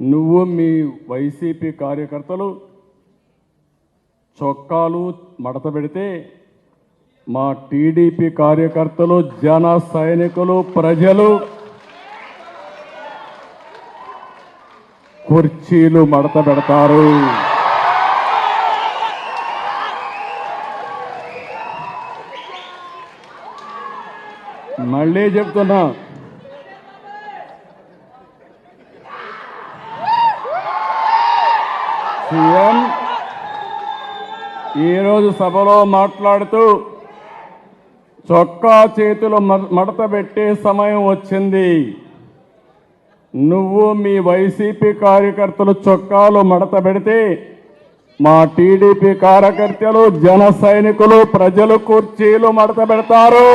నువ్వు మీ వైసీపీ కార్యకర్తలు చొక్కాలు మడత పెడితే మా టీడీపీ కార్యకర్తలు జన సైనికులు ప్రజలు కుర్చీలు మడత పెడతారు. మళ్ళీ చెప్తున్నా సీఎం ఈరోజు సభలో మాట్లాడుతూ చొక్కా చేతులు మడత పెట్టే సమయం వచ్చింది. నువ్వు మీ వైసీపీ కార్యకర్తలు చొక్కాలు మడత పెడితే మా టీడీపీ కార్యకర్తలు జన సైనికులు ప్రజలు కుర్చీలు మడత పెడతారు.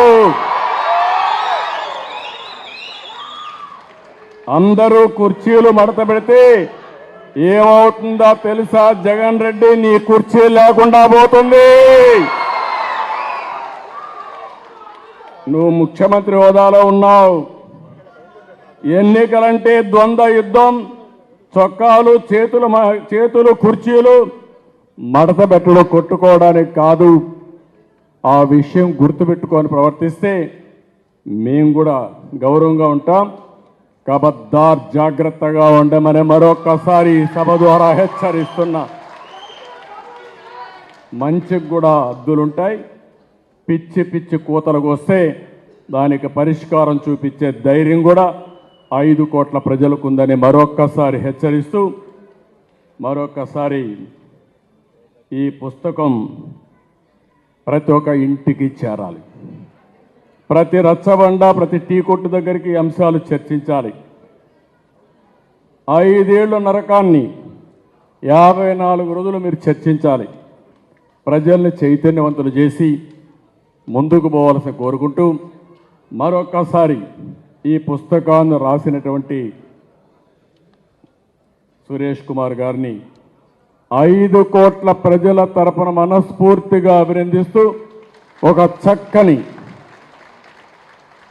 అందరూ కుర్చీలు మడత పెడితే ఏమవుతుందో తెలుసా? జగన్ రెడ్డి నీ కుర్చీ లేకుండా పోతుంది. నువ్వు ముఖ్యమంత్రి హోదాలో ఉన్నావు. ఎన్నికలంటే ద్వంద్వ యుద్ధం చొక్కాలు చేతులు మ- చేతులు కుర్చీలు మడత బెట్టలు కొట్టుకోవడానికి కాదు. ఆ విషయం గుర్తుపెట్టుకొని ప్రవర్తిస్తే మేము కూడా గౌరవంగా ఉంటాం. కబద్దార్ జాగ్రత్తగా ఉండమని మరొకసారి సభ ద్వారా హెచ్చరిస్తున్నా మంచికి కూడా అద్దులుంటాయి. పిచ్చి పిచ్చి కూతలకు వస్తే దానికి పరిష్కారం చూపించే ధైర్యం కూడా ఐదు కోట్ల ప్రజలకు ఉందని మరొక్కసారి హెచ్చరిస్తూ మరొకసారి ఈ పుస్తకం ప్రతి ఒక్క ఇంటికి చేరాలి. ప్రతి రచ్చబండ ప్రతి టీ కొట్టు దగ్గరికి అంశాలు చర్చించాలి. ఐదేళ్ళ నరకాన్ని యాభై నాలుగు రోజులు మీరు చర్చించాలి. ప్రజల్ని చైతన్యవంతులు చేసి ముందుకు పోవాల్సి కోరుకుంటూ మరొక్కసారి ఈ పుస్తకాన్ని రాసినటువంటి సురేష్ కుమార్ గారిని ఐదు కోట్ల ప్రజల తరపున మనస్ఫూర్తిగా అభినందిస్తూ ఒక చక్కని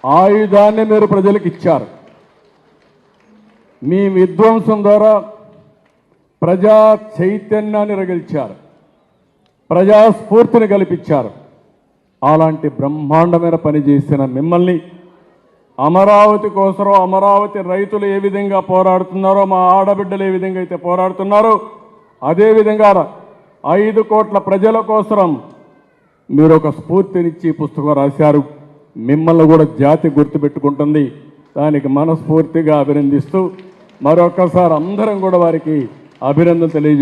ఆయుధాన్ని మీరు ప్రజలకు ఇచ్చారు. మీ విధ్వంసం ద్వారా ప్రజా చైతన్యాన్ని రగిల్చారు. ప్రజాస్ఫూర్తిని కల్పించారు అలాంటి బ్రహ్మాండమైన పని చేసిన మిమ్మల్ని అమరావతి కోసం అమరావతి రైతులు ఏ విధంగా పోరాడుతున్నారో మా ఆడబిడ్డలు ఏ విధంగా అయితే పోరాడుతున్నారో అదేవిధంగా ఐదు కోట్ల ప్రజల కోసం మీరు ఒక స్ఫూర్తినిచ్చి పుస్తకం రాశారు. మిమ్మల్ని కూడా జాతి గుర్తుపెట్టుకుంటుంది. దానికి మనస్ఫూర్తిగా అభినందిస్తూ మరొకసారి అందరం కూడా వారికి అభినందన తెలియజేస్తుంది